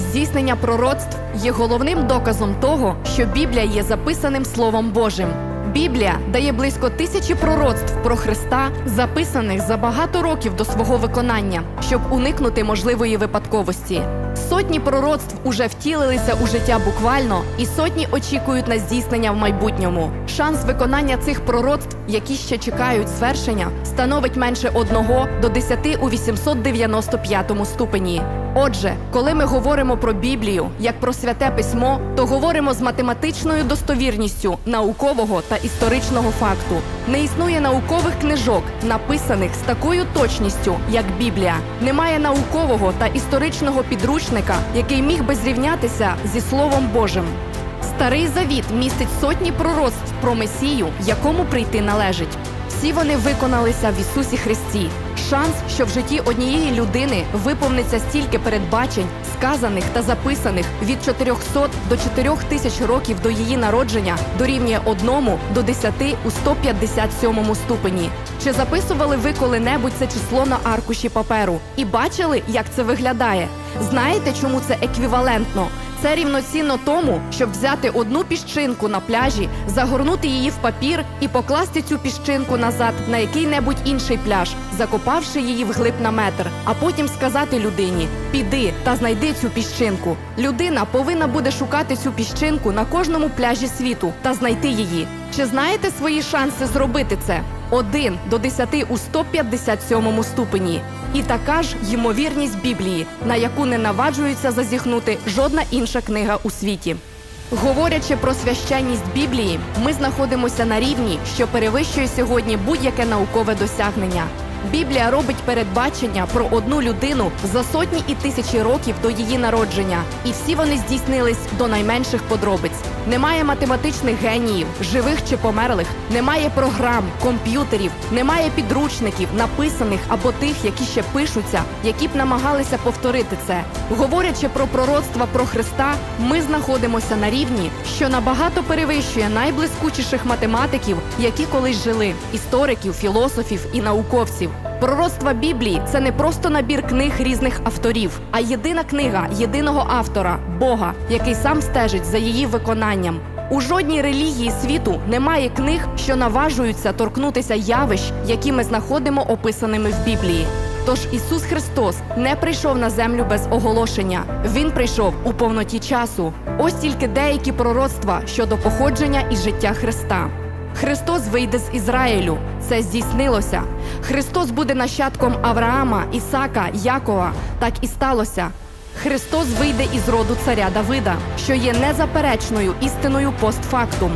здійснення пророцтв є головним доказом того, що Біблія є записаним Словом Божим. Біблія дає близько тисячі пророцтв про Христа, записаних за багато років до свого виконання, щоб уникнути можливої випадковості. Сотні пророцтв уже втілилися у життя буквально, і сотні очікують на здійснення в майбутньому. Шанс виконання цих пророцтв, які ще чекають звершення, становить менше 1 до 10 у 895 ступені. Отже, коли ми говоримо про Біблію як про святе письмо, то говоримо з математичною достовірністю наукового та історичного факту. Не існує наукових книжок, написаних з такою точністю, як Біблія. Немає наукового та історичного підручника, який міг би зрівнятися зі Словом Божим. Старий завіт містить сотні пророцтв про Месію, якому прийти належить. Всі вони виконалися в Ісусі Христі. Шанс, що в житті однієї людини виповниться стільки передбачень, сказаних та записаних від 400 до 4000 років до її народження, дорівнює 1 до 10 у 157 ступені. Чи записували ви коли-небудь це число на аркуші паперу і бачили, як це виглядає? Знаєте, чому це еквівалентно? Це рівноцінно тому, щоб взяти одну піщинку на пляжі, загорнути її в папір і покласти цю піщинку назад на який-небудь інший пляж, закопавши її вглиб на метр, а потім сказати людині: піди та знайди цю піщинку. Людина повинна буде шукати цю піщинку на кожному пляжі світу та знайти її. Чи знаєте свої шанси зробити це? 1 до 10 у 157 ступені. І така ж ймовірність Біблії, на яку не наваджується зазіхнути жодна інша книга у світі. Говорячи про священність Біблії, ми знаходимося на рівні, що перевищує сьогодні будь-яке наукове досягнення. Біблія робить передбачення про одну людину за сотні і тисячі років до її народження, і всі вони здійснились до найменших подробиць. Немає математичних геніїв, живих чи померлих, немає програм, комп'ютерів, немає підручників, написаних або тих, які ще пишуться, які б намагалися повторити це. Говорячи про пророцтва про Христа, ми знаходимося на рівні, що набагато перевищує найблискучіших математиків, які колись жили істориків, філософів і науковців. Пророцтва Біблії це не просто набір книг різних авторів, а єдина книга єдиного автора Бога, який сам стежить за її виконанням. У жодній релігії світу немає книг, що наважуються торкнутися явищ, які ми знаходимо описаними в Біблії. Тож Ісус Христос не прийшов на землю без оголошення. Він прийшов у повноті часу. Ось тільки деякі пророцтва щодо походження і життя Христа. Христос вийде з Ізраїлю. Це здійснилося. Христос буде нащадком Авраама, Ісака, Якова. Так і сталося. Христос вийде із роду царя Давида, що є незаперечною істиною постфактум.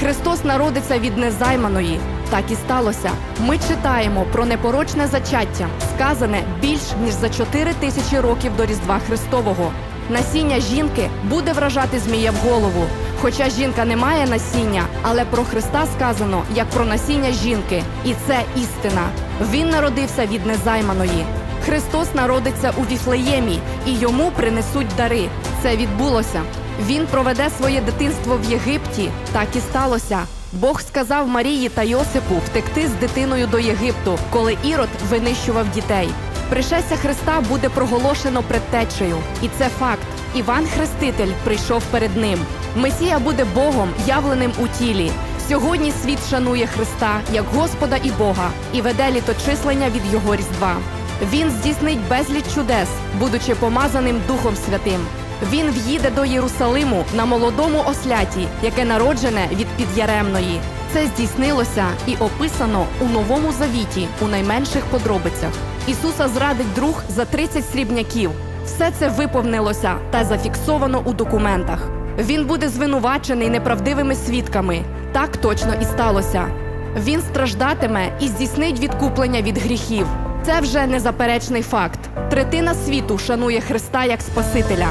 Христос народиться від незайманої. Так і сталося. Ми читаємо про непорочне зачаття, сказане більш ніж за 4 тисячі років до Різдва Христового. Насіння жінки буде вражати змія в голову. Хоча жінка не має насіння, але про Христа сказано як про насіння жінки, і це істина. Він народився від незайманої. Христос народиться у Віфлеємі, і йому принесуть дари. Це відбулося. Він проведе своє дитинство в Єгипті. Так і сталося. Бог сказав Марії та Йосипу втекти з дитиною до Єгипту, коли Ірод винищував дітей. Пришестя Христа буде проголошено предтечею, і це факт. Іван Хреститель прийшов перед ним. Месія буде Богом, явленим у тілі. Сьогодні світ шанує Христа як Господа і Бога і веде літочислення від Його Різдва. Він здійснить безліч чудес, будучи помазаним Духом Святим. Він в'їде до Єрусалиму на молодому осляті, яке народжене від підяремної. Це здійснилося і описано у новому завіті у найменших подробицях. Ісуса зрадить друг за 30 срібняків. Все це виповнилося та зафіксовано у документах. Він буде звинувачений неправдивими свідками. Так точно і сталося. Він страждатиме і здійснить відкуплення від гріхів. Це вже незаперечний факт. Третина світу шанує Христа як Спасителя.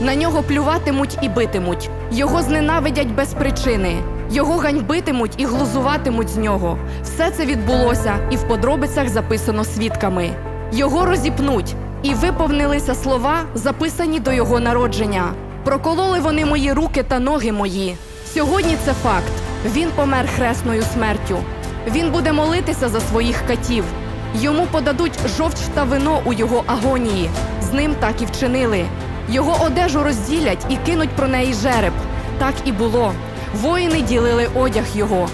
На нього плюватимуть і битимуть. Його зненавидять без причини. Його ганьбитимуть і глузуватимуть з нього. Все це відбулося і в подробицях записано свідками. Його розіпнуть, і виповнилися слова, записані до його народження. Прокололи вони мої руки та ноги мої. Сьогодні це факт. Він помер хресною смертю. Він буде молитися за своїх катів. Йому подадуть жовч та вино у його агонії. З ним так і вчинили. Його одежу розділять і кинуть про неї жереб. Так і було. Воїни ділили одяг його.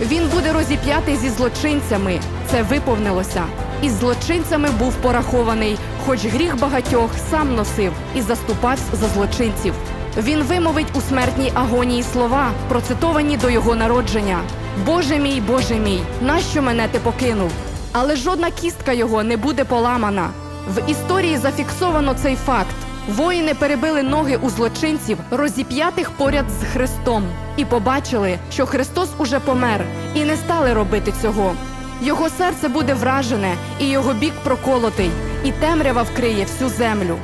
Він буде розіп'ятий зі злочинцями. Це виповнилося. Із злочинцями був порахований, хоч гріх багатьох сам носив і заступався за злочинців. Він вимовить у смертній агонії слова, процитовані до його народження: Боже мій, Боже мій, нащо мене ти покинув? Але жодна кістка його не буде поламана. В історії зафіксовано цей факт. Воїни перебили ноги у злочинців, розіп'ятих поряд з Христом, і побачили, що Христос уже помер, і не стали робити цього. Його серце буде вражене, і його бік проколотий, і темрява вкриє всю землю.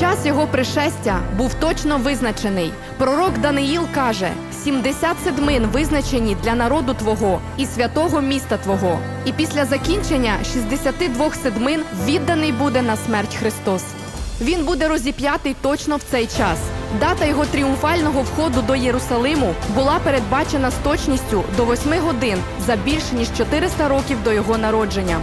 Час його пришестя був точно визначений. Пророк Даниїл каже: 70 седмин визначені для народу Твого і святого міста Твого. І після закінчення 62 седмин відданий буде на смерть Христос. Він буде розіп'ятий точно в цей час. Дата його тріумфального входу до Єрусалиму була передбачена з точністю до 8 годин за більше ніж 400 років до його народження.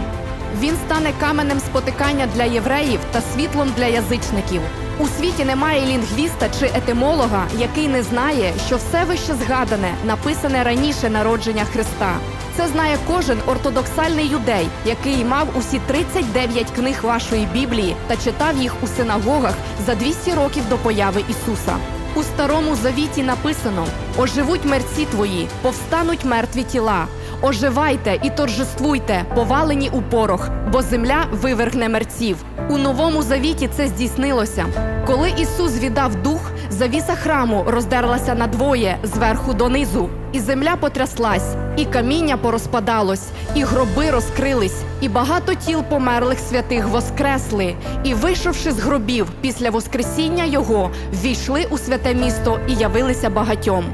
Він стане каменем спотикання для євреїв та світлом для язичників. У світі немає лінгвіста чи етимолога, який не знає, що все вище згадане написане раніше народження Христа. Це знає кожен ортодоксальний юдей, який мав усі 39 книг вашої Біблії та читав їх у синагогах за 200 років до появи Ісуса. У старому завіті написано: оживуть мерці твої, повстануть мертві тіла. Оживайте і торжествуйте, повалені у порох, бо земля вивергне мерців. У новому завіті це здійснилося. Коли Ісус віддав дух, завіса храму роздерлася надвоє зверху донизу, і земля потряслась, і каміння порозпадалось, і гроби розкрились, і багато тіл померлих святих воскресли. І, вийшовши з гробів після Воскресіння Його, ввійшли у святе місто і явилися багатьом.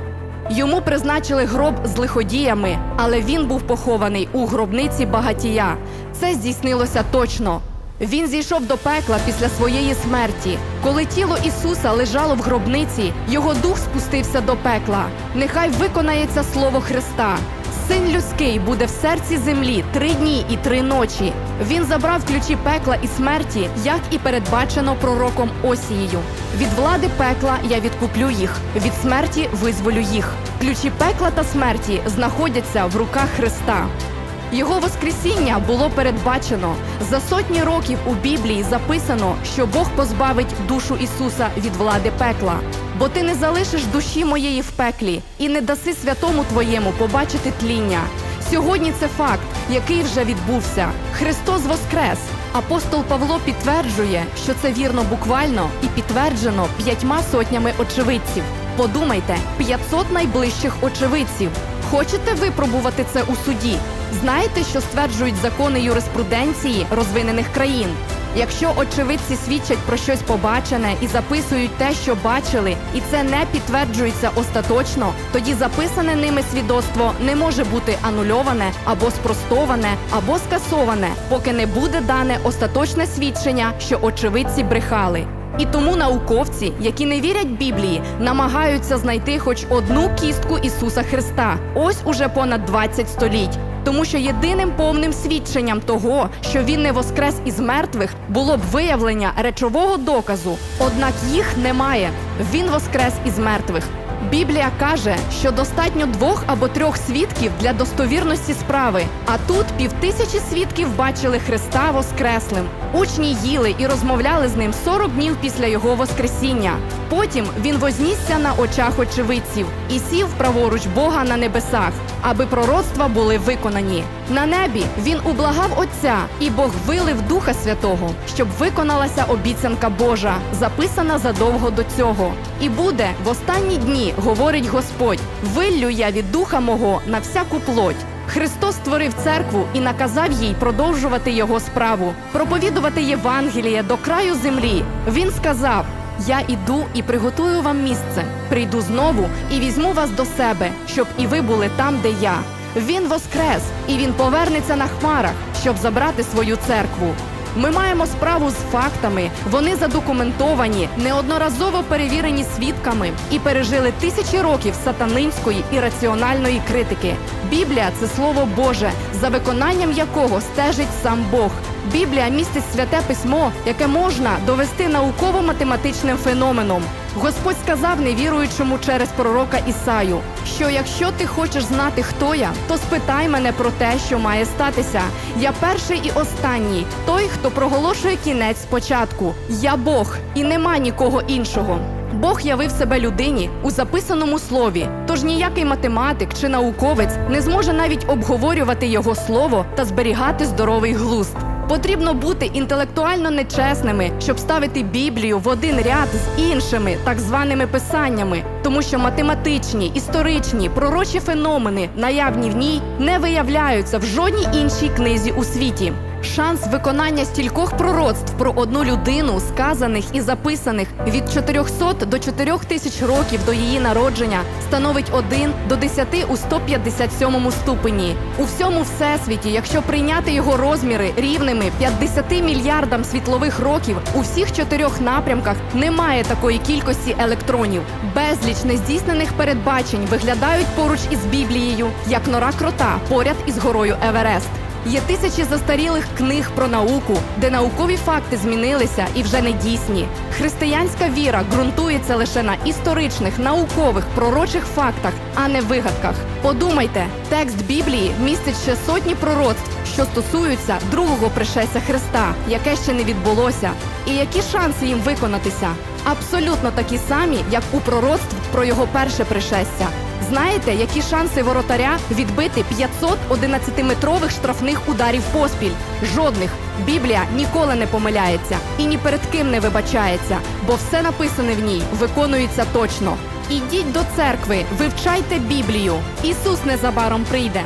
Йому призначили гроб з лиходіями, але він був похований у гробниці багатія. Це здійснилося точно. Він зійшов до пекла після своєї смерті. Коли тіло Ісуса лежало в гробниці, його дух спустився до пекла. Нехай виконається слово Христа. Син людський буде в серці землі три дні і три ночі. Він забрав ключі пекла і смерті, як і передбачено пророком Осією. Від влади пекла я відкуплю їх, від смерті визволю їх. Ключі пекла та смерті знаходяться в руках Христа. Його воскресіння було передбачено. За сотні років у Біблії записано, що Бог позбавить душу Ісуса від влади пекла. Бо ти не залишиш душі моєї в пеклі і не даси святому твоєму побачити тління. Сьогодні це факт, який вже відбувся. Христос воскрес. Апостол Павло підтверджує, що це вірно буквально і підтверджено п'ятьма сотнями очевидців. Подумайте, 500 найближчих очевидців. Хочете випробувати це у суді? Знаєте, що стверджують закони юриспруденції розвинених країн? Якщо очевидці свідчать про щось побачене і записують те, що бачили, і це не підтверджується остаточно, тоді записане ними свідоцтво не може бути анульоване або спростоване, або скасоване, поки не буде дане остаточне свідчення, що очевидці брехали. І тому науковці, які не вірять Біблії, намагаються знайти хоч одну кістку Ісуса Христа. Ось уже понад 20 століть. Тому що єдиним повним свідченням того, що він не воскрес із мертвих, було б виявлення речового доказу. Однак їх немає. Він воскрес із мертвих. Біблія каже, що достатньо двох або трьох свідків для достовірності справи. А тут півтисячі свідків бачили Христа Воскреслим. Учні їли і розмовляли з ним 40 днів після його Воскресіння. Потім він вознісся на очах очевидців і сів праворуч Бога на небесах, аби пророцтва були виконані. На небі він ублагав Отця, і Бог вилив Духа Святого, щоб виконалася обіцянка Божа, записана задовго до цього. І буде в останні дні, говорить Господь, виллю я від духа мого на всяку плоть. Христос створив церкву і наказав їй продовжувати його справу, проповідувати Євангеліє до краю землі. Він сказав: Я іду і приготую вам місце. Прийду знову і візьму вас до себе, щоб і ви були там, де я. Він воскрес, і він повернеться на хмарах, щоб забрати свою церкву. Ми маємо справу з фактами. Вони задокументовані, неодноразово перевірені свідками і пережили тисячі років сатанинської і раціональної критики. Біблія це слово Боже, за виконанням якого стежить сам Бог. Біблія містить святе письмо, яке можна довести науково-математичним феноменом. Господь сказав невіруючому через пророка Ісаю, що якщо ти хочеш знати, хто я, то спитай мене про те, що має статися. Я перший і останній, той, хто проголошує кінець спочатку. Я Бог, і нема нікого іншого. Бог явив себе людині у записаному слові, тож ніякий математик чи науковець не зможе навіть обговорювати його слово та зберігати здоровий глузд. Потрібно бути інтелектуально нечесними, щоб ставити Біблію в один ряд з іншими так званими писаннями, тому що математичні, історичні, пророчі феномени, наявні в ній, не виявляються в жодній іншій книзі у світі. Шанс виконання стількох пророцтв про одну людину, сказаних і записаних від 400 до 4000 років до її народження, становить 1 до 10 у 157 ступені. У всьому всесвіті, якщо прийняти його розміри рівними 50 мільярдам світлових років, у всіх чотирьох напрямках немає такої кількості електронів. Безліч нездійснених передбачень виглядають поруч із Біблією, як нора крота поряд із горою Еверест. Є тисячі застарілих книг про науку, де наукові факти змінилися і вже не дійсні. Християнська віра ґрунтується лише на історичних, наукових, пророчих фактах, а не вигадках. Подумайте, текст Біблії містить ще сотні пророцтв, що стосуються другого пришестя Христа, яке ще не відбулося. І які шанси їм виконатися? Абсолютно такі самі, як у пророцтв про його перше пришестя. Знаєте, які шанси воротаря відбити 500 11-метрових штрафних ударів поспіль? Жодних. Біблія ніколи не помиляється і ні перед ким не вибачається, бо все написане в ній виконується точно. Ідіть до церкви, вивчайте Біблію. Ісус незабаром прийде.